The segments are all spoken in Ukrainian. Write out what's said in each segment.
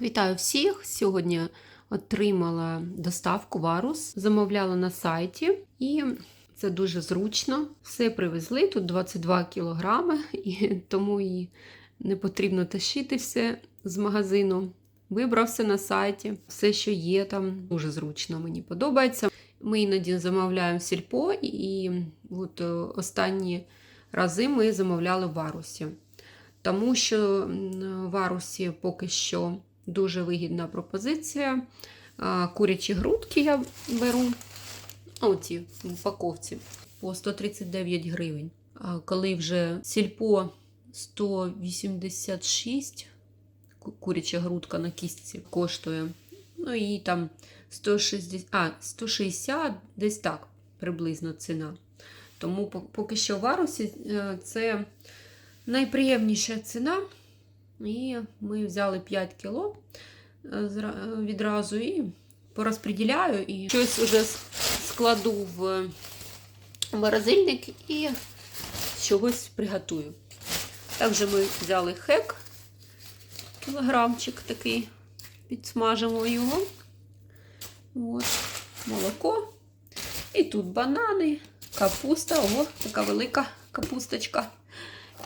Вітаю всіх! Сьогодні отримала доставку Варус, замовляла на сайті, і це дуже зручно. Все привезли тут 22 кілограми, і тому і не потрібно тащити все з магазину. Вибрав все на сайті, все, що є там, дуже зручно, мені подобається. Ми іноді замовляємо сільпо, і от е, останні рази ми замовляли в Варусі. Тому що в Арусі поки що дуже вигідна пропозиція. Курячі грудки я беру. Оці в упаковці по 139 гривень. А коли вже сільпо 186 куряча грудка на кістці коштує. Ну і там 160, а, 160 десь так приблизно ціна. Тому поки що в Арусі е, це найприємніша ціна. І ми взяли 5 кіло е, відразу і порозподіляю. І щось вже складу в морозильник і чогось приготую. Також ми взяли хек, кілограмчик такий, підсмажимо його. От, молоко. І тут банани, капуста, ого, така велика капусточка,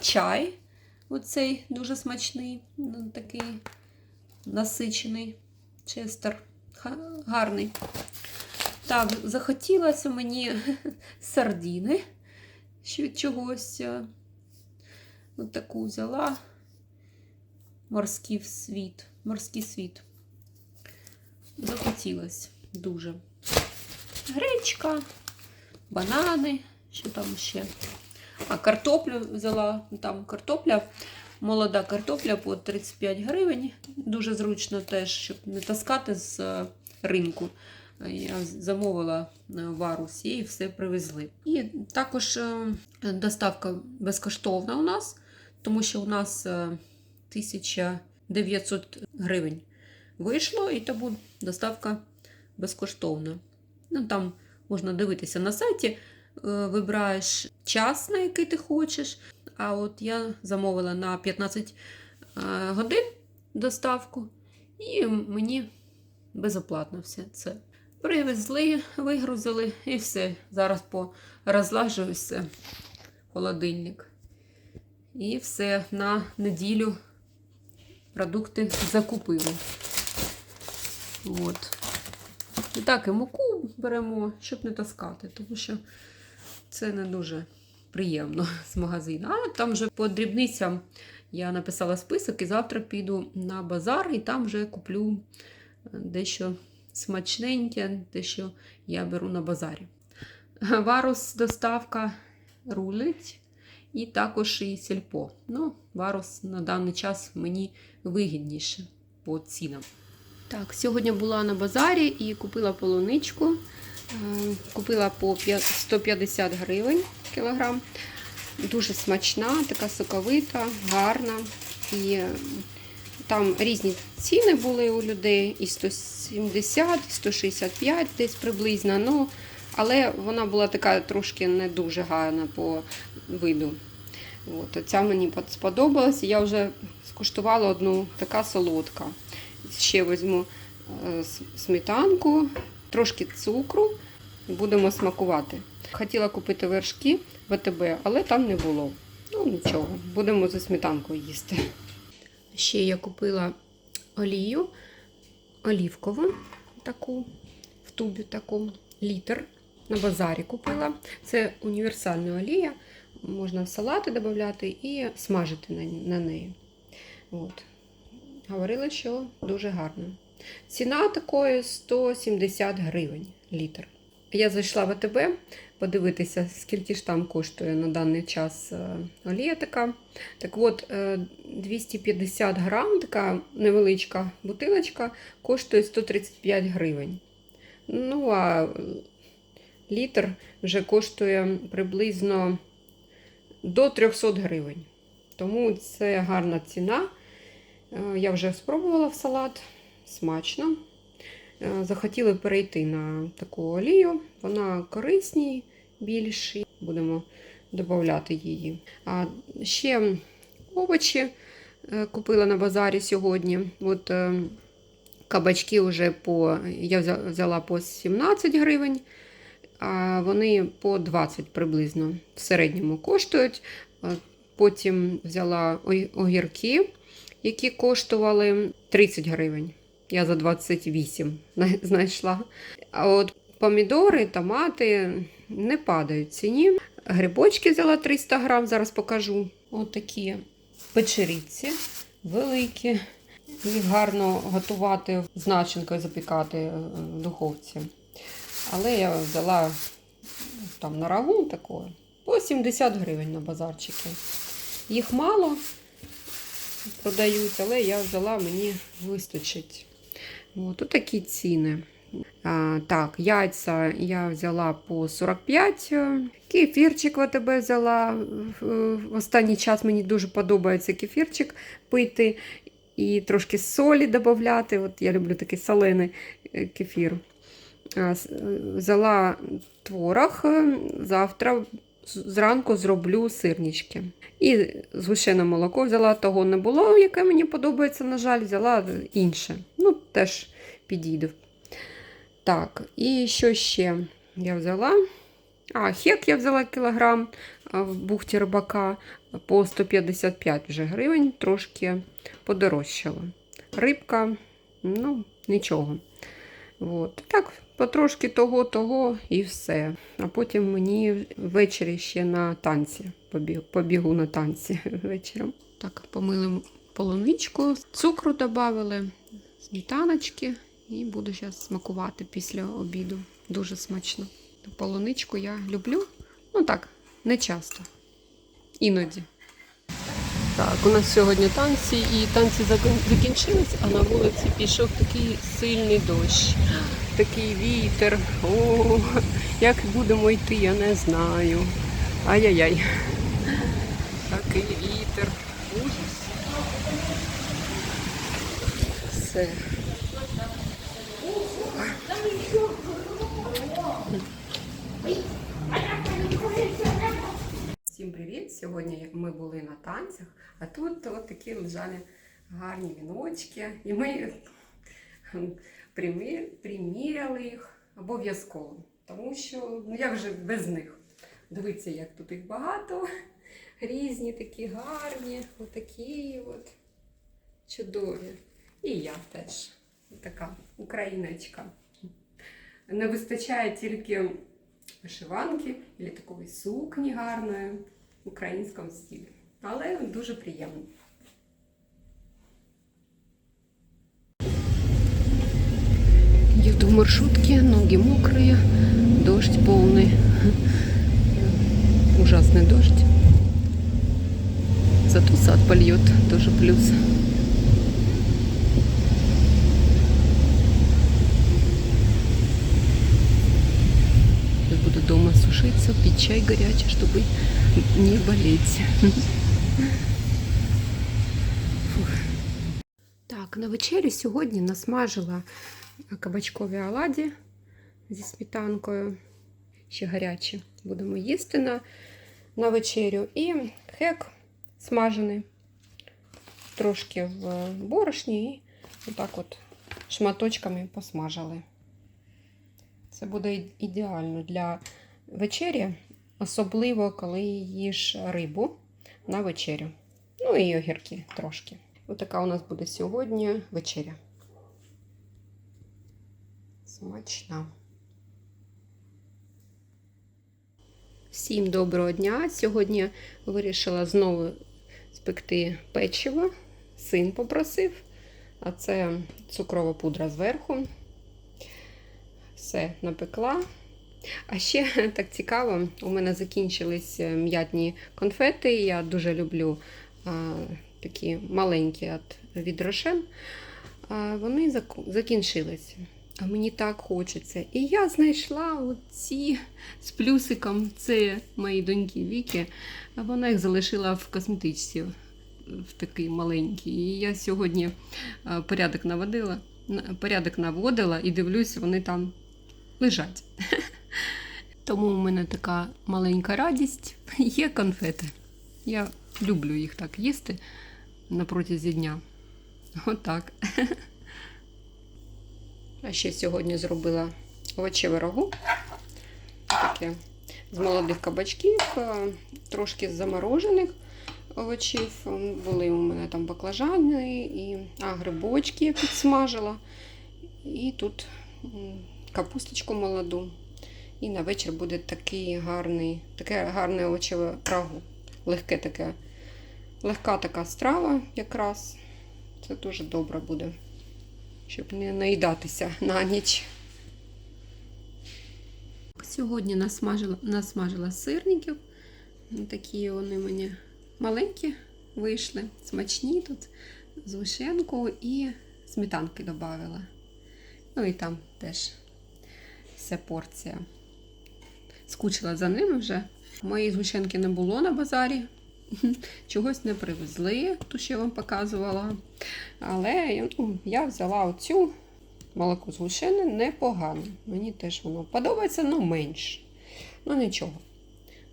чай. Оцей дуже смачний, ну, такий насичений честер. Гарний. Так, захотілося мені сардіни. Від чогось. От таку взяла. Морський світ. Морський світ. Захотілося дуже. Гречка, банани, що там ще. А картоплю взяла, там картопля, молода картопля по 35 гривень. Дуже зручно теж, щоб не таскати з е, ринку. Я замовила е, в Арусі і все привезли. І також е, доставка безкоштовна у нас, тому що у нас е, 1900 гривень вийшло, і тому доставка безкоштовна. Ну, там можна дивитися на сайті, вибираєш час, на який ти хочеш. А от я замовила на 15 е, годин доставку, і мені безоплатно все це. Привезли, вигрузили і все. Зараз порозлажую все холодильник. І все на неділю продукти закупили. От. І так, і муку беремо, щоб не таскати, тому що це не дуже приємно з магазину. А там вже по дрібницям я написала список і завтра піду на базар і там вже куплю е, дещо смачненьке, те, що я беру на базарі. Варус доставка рулить. І також і сільпо. Ну, варус на даний час мені вигідніше по цінам. Так, сьогодні була на базарі і купила полуничку. Е, Купила по 150 гривень кілограм. Дуже смачна, така соковита, гарна. І там різні ціни були у людей, і 170, і 165 десь приблизно. Ну, але вона була така трошки не дуже гарна по виду. От, ця мені под- сподобалась. Я вже скуштувала одну така солодка. Ще візьму е, сметанку, трошки цукру будемо смакувати. Хотіла купити вершки в АТБ, але там не було. Ну нічого, будемо зі сметанкою їсти. Ще я купила олію олівкову, таку, в тубі таку, літр. На базарі купила. Це універсальна олія. Можна в салати додати і смажити на, неї. От. Говорили, що дуже гарно. Ціна такої 170 гривень літр. Я зайшла в АТБ подивитися, скільки ж там коштує на даний час е, олія така. Так от, е, 250 грам, така невеличка бутилочка, коштує 135 гривень. Ну, а е, літр вже коштує приблизно до 300 гривень. Тому це гарна ціна. Е, Я вже спробувала в салат, смачно. Е, Захотіли перейти на таку олію. Вона корисній більші. Будемо додати її. А ще овочі е, купила на базарі сьогодні. От е, кабачки вже по я взяла по 17 гривень, а вони по 20 приблизно в середньому коштують. Потім взяла огірки, які коштували 30 гривень. Я за 28 знайшла. А от помідори, томати не падають в ціні. Грибочки взяла 300 грам, зараз покажу. От такі печериці великі. Їх гарно готувати з начинкою, запікати е, в духовці. Але я взяла там на рагу такої по 70 гривень на базарчики. Їх мало продають, але я взяла, мені вистачить. От тут такі ціни. А, так, яйця я взяла по 45. е, Кефірчик в АТБ взяла. В- останній час мені дуже подобається кефірчик пити і трошки солі додати. От я люблю такий солений е, кефір. А, е, Взяла творог. Завтра зранку зроблю сирнички. І згущене молоко взяла, того не було, яке мені подобається, на жаль, взяла інше. Ну, теж підійде. Так, і що ще я взяла? А, хек я взяла кілограм в бухті рибака по 155 вже гривень, трошки подорожчало. Рибка, ну, нічого. От. Так, потрошки того, того і все. А потім мені ввечері ще на танці. Побіг, побігу на танці вечором. Так, помили полуничку, цукру додали, сметаночки. І буду зараз смакувати після обіду. Дуже смачно. Полуничку я люблю. Ну так, не часто. Іноді. Так, у нас сьогодні танці, і танці закінчились, а на вулиці пішов такий сильний дощ, такий вітер. О, як будемо йти, я не знаю. Ай-яй-яй. Такий вітер. Все. Всім привіт! Сьогодні ми були на танцях, а тут от такі лежали гарні віночки. І ми приміряли їх обов'язково. Тому що ну як же без них? Дивіться, як тут їх багато. Різні такі гарні, отакі от чудові. І я теж така україночка. Не вистачає тільки вишиванки або такої сукні гарної в українському стилі. Але дуже приємно. Еду в маршрутке, ноги мокрые, дождь полный. Ужасный дождь. Зато сад польет, тоже плюс. Дома сушиться, пить чай горячий, чтобы не болеть. Так, на вечерю сьогодні насмажила кабачкові оладі зі сметанкою. Ще гарячі. Будемо їсти на, на вечерю. І хек смажений. Трошки в борошні і отак от шматочками посмажили. Це буде ідеально для вечері, особливо коли їш рибу на вечерю. Ну і огірки трошки. Отака у нас буде сьогодні вечеря. Смачна. Всім доброго дня! Сьогодні вирішила знову спекти печиво. Син попросив, а це цукрова пудра зверху. Все напекла. А ще так цікаво, у мене закінчились е, м'ятні конфети. Я дуже люблю а, такі маленькі від Рошен. А, вони зак- закінчились. А мені так хочеться. І я знайшла оці з плюсиком. Це мої доньки Віки. Вона їх залишила в косметичці в такий маленький. І я сьогодні порядок наводила, порядок наводила і дивлюсь, вони там лежать. Тому у мене така маленька радість. Є конфети. Я люблю їх так їсти. на протязі дня. Отак. А ще сьогодні зробила овочеве рагу. Таке з молодих кабачків, е, трошки з заморожених овочів. Були у мене там баклажани і а, грибочки я підсмажила. І тут капусточку молоду. І на вечір буде такий гарний, таке гарне овочеве рагу. Легке таке, легка така страва якраз. Це дуже добре буде, щоб не наїдатися на ніч. Сьогодні насмажила, насмажила сирників. Такі вони мені маленькі вийшли, смачні тут з вишенкою і сметанки додавала. Ну і там теж вся порція. Скучила за ними вже. Моєї згущенки не було на базарі. Чогось не привезли, ту, що я вам показувала. Але ну, я взяла оцю молоко згущене непогане. Мені теж воно подобається, але менш. Ну нічого.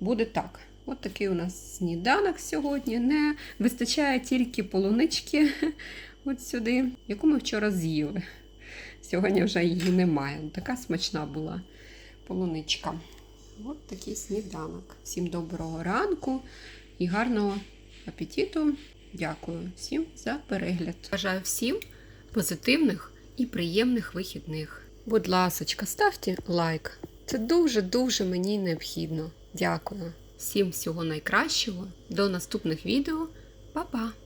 Буде так. От такий у нас сніданок сьогодні. Не вистачає тільки полунички от сюди, яку ми вчора з'їли. Сьогодні вже її немає. Така смачна була полуничка. От такий сніданок. Всім доброго ранку і гарного апетиту. Дякую всім за перегляд. Бажаю всім позитивних і приємних вихідних. Будь ласочка, ставте лайк. Це дуже-дуже мені необхідно. Дякую. Всім всього найкращого. До наступних відео. Па-па!